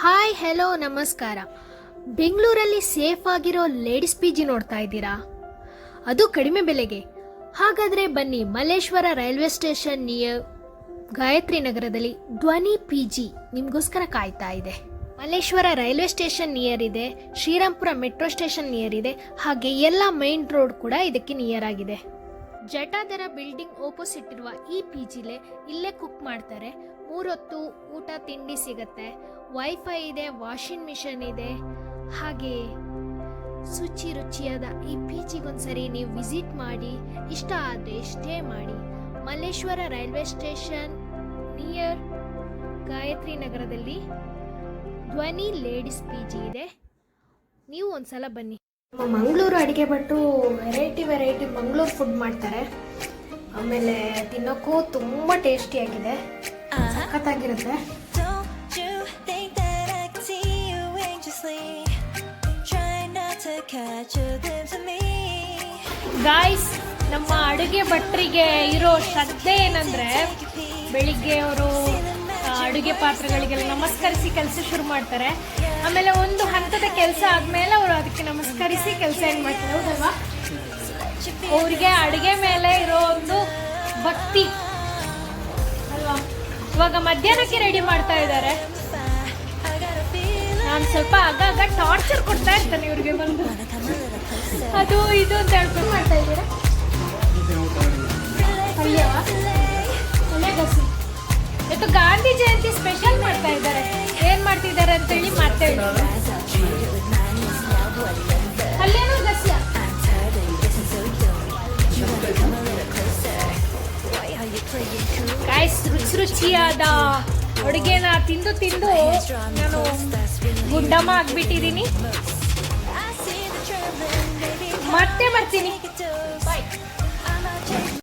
Hi hello ನಮಸ್ಕಾರ. ಬೆಂಗಳೂರಲ್ಲಿ safe ಆಗಿರೋ ಲೇಡೀಸ್ ಪಿ ಜಿ ನೋಡ್ತಾ ಇದ್ದೀರಾ? ಅದು ಕಡಿಮೆ ಬೆಲೆಗೆ. ಹಾಗಾದರೆ ಬನ್ನಿ, Malleshwara railway station near Gayatri ನಗರದಲ್ಲಿ ಧ್ವನಿ ಪಿ ಜಿ ನಿಮಗೋಸ್ಕರ ಕಾಯ್ತಾ ಇದೆ. ಮಲ್ಲೇಶ್ವರ ರೈಲ್ವೆ ಸ್ಟೇಷನ್ ನಿಯರ್ ಇದೆ, ಶ್ರೀರಾಮ್ಪುರ ಮೆಟ್ರೋ ಸ್ಟೇಷನ್ ನಿಯರ್ ಇದೆ, ಹಾಗೆ ಎಲ್ಲ ಮೈನ್ ರೋಡ್ ಕೂಡ ಇದಕ್ಕೆ ನಿಯರ್ ಆಗಿದೆ. ಜಟಾಧರ ಬಿಲ್ಡಿಂಗ್ ಓಪೋಸಿಟ್ ಇರುವ ಈ ಪಿ ಜಿಲೆ ಇಲ್ಲೇ ಕುಕ್ ಮಾಡ್ತಾರೆ. ಮೂರೊತ್ತು ಊಟ, ತಿಂಡಿ ಸಿಗತ್ತೆ. ವೈಫೈ ಇದೆ ವಾಷಿಂಗ್ ಮಿಷನ್ ಇದೆ. ಹಾಗೆ ಶುಚಿ ರುಚಿಯಾದ ಈ ಪಿ ಜಿಗೊಂದ್ಸರಿ ನೀವು ವಿಸಿಟ್ ಮಾಡಿ, ಇಷ್ಟ ಆದರೆ ಸ್ಟೇ ಮಾಡಿ. Malleshwara railway station near Gayatri ನಗರದಲ್ಲಿ ಧ್ವನಿ ಲೇಡೀಸ್ ಪಿ ಜಿ ಇದೆ. ನೀವು ಒಂದು ಸಲ ಬನ್ನಿ. ನಮ್ಮ ಮಂಗಳೂರು ಅಡುಗೆ ಭಟ್ಟು ವೆರೈಟಿ ವೆರೈಟಿ ಮಂಗಳೂರು ಫುಡ್ ಮಾಡ್ತಾರೆ. ಆಮೇಲೆ ತಿನ್ನೋಕ್ಕೂ ತುಂಬ ಟೇಸ್ಟಿಯಾಗಿದೆ ಸಖತ್ತಾಗಿರುತ್ತೆ. ಗಾಯ್ಸ್ ನಮ್ಮ ಅಡುಗೆ ಭಟ್ರಿಗೆ ಇರೋ ಶ್ರದ್ಧೆ ಏನಂದ್ರೆ ಬೆಳಿಗ್ಗೆ ಅವರು ಅಡುಗೆ ಪಾತ್ರಗಳಿಗೆಲ್ಲ ನಮಸ್ಕರಿಸಿ ಕೆಲಸ ಶುರು ಮಾಡ್ತಾರೆ. ಆಮೇಲೆ ಒಂದು ಹಂತದ ಕೆಲಸ ಆದ್ಮೇಲೆ ಅವರು ಅದಕ್ಕೆ ನಮಸ್ಕರಿಸಿ ಕೆಲಸ ಏನು ಮಾಡ್ತಾರೆ ಹೌದಲ್ವಾ? ಅವ್ರಿಗೆ ಅಡುಗೆ ಮೇಲೆ ಇರೋ ಒಂದು ಭಕ್ತಿ. ಅಲ್ವಾ? ಇವಾಗ ಮಧ್ಯಾಹ್ನಕ್ಕೆ ರೆಡಿ ಮಾಡ್ತಾ ಇದ್ದಾರೆ. ನಾನು ಸ್ವಲ್ಪ ಆಗಾಗ ಟಾರ್ಚರ್ ಕೊಡ್ತಾ ಇರ್ತಾನೆ ಇವ್ರಿಗೆ ಬಂದು. ಅದು ಇದು ಅಂತ ಹೇಳ್ಕೊಂಡು ಮಾಡ್ತಾ ಇದ್ದೀರಾ? ಒಳ್ಳೆ ಗಸಿ ಇವತ್ತು ಗಾಂಧಿ ಜಯಂತಿ ಸ್ಪೆಷಲ್ ಮಾಡ್ತಾ ಇದ್ದಾರೆ. ಏನ್ ಮಾಡ್ತಿದ್ದಾರೆ ಅಂತ ಹೇಳಿ ಮತ್ತೆ ರುಚಿಯಾದ ಅಡುಗೆನ ತಿಂದು ತಿಂದು ನಾನು ಗುಂಡಮ್ಮ ಆಗ್ಬಿಟ್ಟಿದ್ದೀನಿ. ಮತ್ತೆ ಬರ್ತೀನಿ. ಬಾಯ್